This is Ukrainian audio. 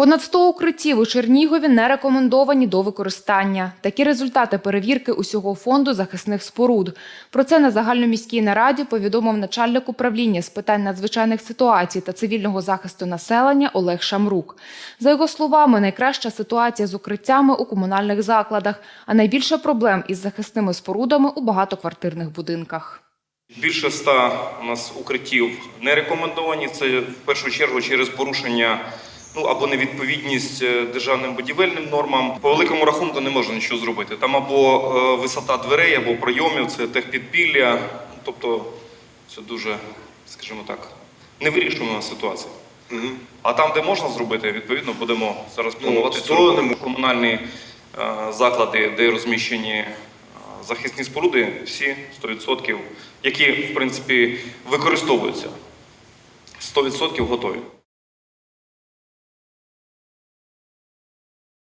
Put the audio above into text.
Понад 100 укриттів у Чернігові не рекомендовані до використання. Такі результати перевірки усього фонду захисних споруд. Про це на загальноміській нараді повідомив начальник управління з питань надзвичайних ситуацій та цивільного захисту населення Олег Шамрук. За його словами, найкраща ситуація з укриттями у комунальних закладах, а найбільше проблем із захисними спорудами у багатоквартирних будинках. Більше ста у нас укриттів не рекомендовані. Це в першу чергу через порушення ну або невідповідність е, державним будівельним нормам. По великому рахунку не можна нічого зробити. Там або е, висота дверей, або пройомів, це техпідпілля. Тобто це дуже, скажімо так, невирішена ситуація. А там, де можна зробити, відповідно будемо зараз планувати Ну, комунальні е, заклади, де розміщені е, захисні споруди, всі 100%, які в принципі використовуються. 100% готові.